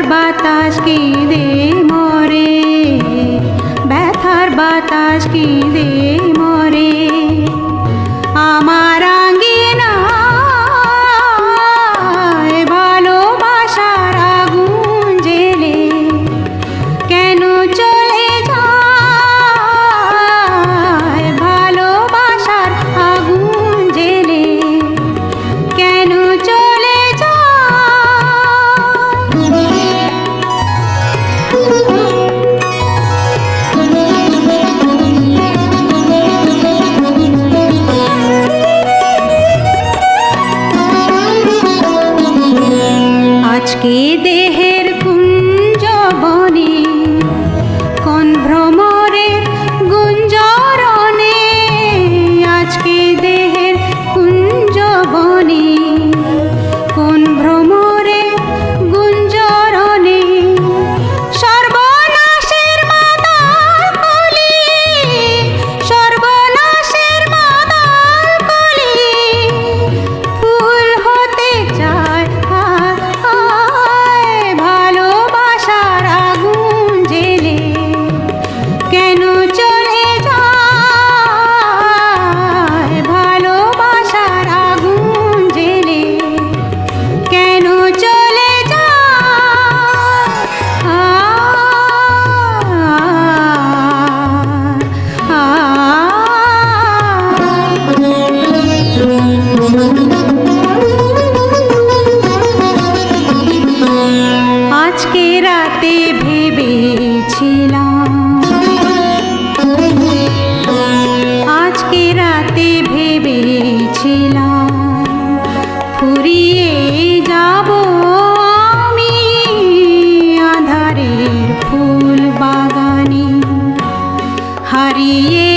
ব্যথার বাতাস কেঁদে মরে? ব্যথার বাতাস কেঁদে মরে আজকে দেহের কুঞ্জবনে কোন ভ্রম হারিয়ে